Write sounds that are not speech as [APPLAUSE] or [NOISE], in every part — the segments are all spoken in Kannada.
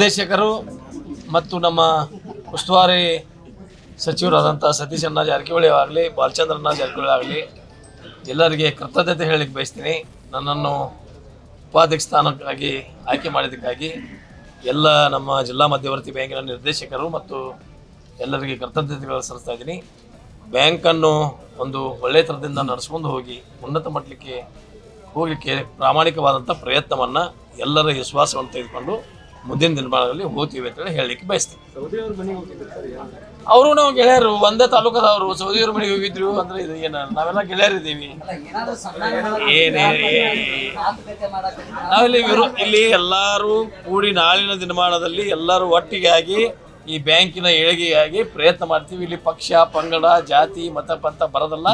ನಿರ್ದೇಶಕರು ಮತ್ತು ನಮ್ಮ ಉಸ್ತುವಾರಿ ಸಚಿವರಾದಂಥ ಸತೀಶ್ ಅಣ್ಣ ಜಾರಕಿಹೊಳಿ ಆಗಲಿ ಬಾಲಚಂದ್ರಣ್ಣ ಜಾರಕಿಹೊಳಿ ಆಗಲಿ, ಎಲ್ಲರಿಗೆ ಕೃತಜ್ಞತೆ ಹೇಳಲಿಕ್ಕೆ ಬಯಸ್ತೀನಿ. ನನ್ನನ್ನು ಉಪಾಧ್ಯಕ್ಷ ಸ್ಥಾನಕ್ಕಾಗಿ ಆಯ್ಕೆ ಮಾಡಿದ್ದಕ್ಕಾಗಿ ಎಲ್ಲ ನಮ್ಮ ಜಿಲ್ಲಾ ಮಧ್ಯವರ್ತಿ ಬ್ಯಾಂಕಿನ ನಿರ್ದೇಶಕರು ಮತ್ತು ಎಲ್ಲರಿಗೆ ಕೃತಜ್ಞತೆಗಳು ಸಲ್ಲಿಸ್ತಾ ಇದ್ದೀನಿ. ಬ್ಯಾಂಕನ್ನು ಒಂದು ಒಳ್ಳೆಯ ಥರದಿಂದ ನಡೆಸ್ಕೊಂಡು ಹೋಗಿ, ಉನ್ನತ ಮಟ್ಟಕ್ಕೆ ಹೋಗಲಿಕ್ಕೆ ಪ್ರಾಮಾಣಿಕವಾದಂಥ ಪ್ರಯತ್ನವನ್ನು ಎಲ್ಲರ ವಿಶ್ವಾಸವನ್ನು ತೆಗೆದುಕೊಂಡು ಮುಂದಿನ ದಿನಮಾನದಲ್ಲಿ ಹೋಗ್ತೀವಿ ಅಂತೇಳಿ ಹೇಳಲಿಕ್ಕೆ ಬಯಸ್ತೀನಿ. ಅವರು ನಾವು ಗೆಳೆಯರು ಒಂದೇ ತಾಲೂಕದವರು. ಸೌದಿಯವ್ರ ಮನೆಗೆ ಹೋಗಿದ್ರು ಅಂದ್ರೆ ಇದು ಏನ ನಾವೆಲ್ಲ ಗೆಳೆಯರಿದ್ದೀವಿ ಏನೇ ನಾವಿಲ್ಲಿ ವಿರೋ ಇಲ್ಲಿ ಎಲ್ಲರೂ ಕೂಡಿ ನಾಳಿನ ದಿನಮಾನದಲ್ಲಿ ಎಲ್ಲರೂ ಒಟ್ಟಿಗೆ ಆಗಿ ಈ ಬ್ಯಾಂಕಿನ ಏಳಿಗೆಯಾಗಿ ಪ್ರಯತ್ನ ಮಾಡ್ತೀವಿ. ಇಲ್ಲಿ ಪಕ್ಷ ಪಂಗಡ ಜಾತಿ ಮತ ಪಂಥ ಬರೋದಲ್ಲ.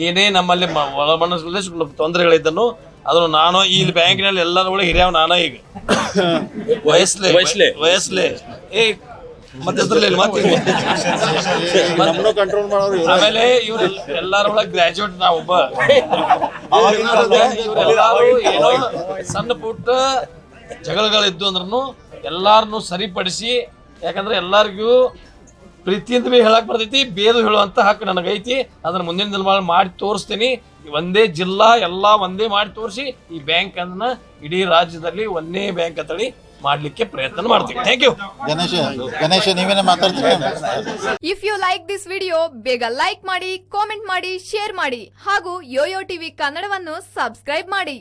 ಏನೇ ನಮ್ಮಲ್ಲಿ ಮ- ಒಳಮನಸ್ಸಲ್ಲಿ ಸ್ವಲ್ಪ ತೊಂದರೆಗಳಿದ್ದನ್ನು ಅದನ್ನು ನಾನು ಈ ಬ್ಯಾಂಕಿನಲ್ಲಿ ಎಲ್ಲರ ಒಳಗೆ ಹಿರಿಯವ ನಾನು ಈಗ. [COUGHS] ವಯಸ್ಸಲೆ ವಯಸ್ಲೆ. ವಯಸ್ಲೆ ಏ ಮತ್ತೆ ಕಂಟ್ರೋಲ್ ಮಾಡೋರು. ಆಮೇಲೆ ಇವ್ರು ಎಲ್ಲಾರ ಒಳಗೆ ಗ್ರಾಜುಯೇಟ್ ನಾ ಒಬ್ಬ ಇವರೆಲ್ಲರೂ ಏನೋ ಸಣ್ಣ ಪುಟ್ಟ ಜಗಳಗಳಿದ್ದು ಅಂದ್ರೂ ಎಲ್ಲಾರನ್ನು ಸರಿಪಡಿಸಿ ಯಾಕಂದ್ರೆ ಎಲ್ಲರಿಗೂ ಪ್ರೀತಿಯಿಂದ ಬಿ ಹೇಳಕ್ ಬರ್ತೈತಿ ಬೇದು ಹೇಳುವಂತ ಹಕ್ಕು ನನಗೈತಿ. ಅದನ್ನ ಮುಂದಿನ ದಿನ ಮಾಡಿ ತೋರಿಸ್ತೀನಿ. ಒಂದೇ ಜಿಲ್ಲಾ ಎಲ್ಲ ಒಂದೇ ಮಾಡಿ ತೋರಿಸಿ ಈ ಬ್ಯಾಂಕ್ ಅನ್ನ ಇಡೀ ರಾಜ್ಯದಲ್ಲಿ ಒಂದೇ ಬ್ಯಾಂಕ್ ಅಂತೇಳಿ ಮಾಡ್ಲಿಕ್ಕೆ ಪ್ರಯತ್ನ ಮಾಡ್ತೀವಿ. ಥ್ಯಾಂಕ್ ಯು ಗಣೇಶ ಗಣೇಶ ನೀವೇನೇ ಮಾತಾಡ್ತೀರಿ? If you like this video ಬೇಗ ಲೈಕ್ ಮಾಡಿ ಕಾಮೆಂಟ್ ಮಾಡಿ ಶೇರ್ ಮಾಡಿ ಹಾಗೂ ಯೋಯೋ ಟಿವಿ ಕನ್ನಡವನ್ನು ಸಬ್ಸ್ಕ್ರೈಬ್ ಮಾಡಿ.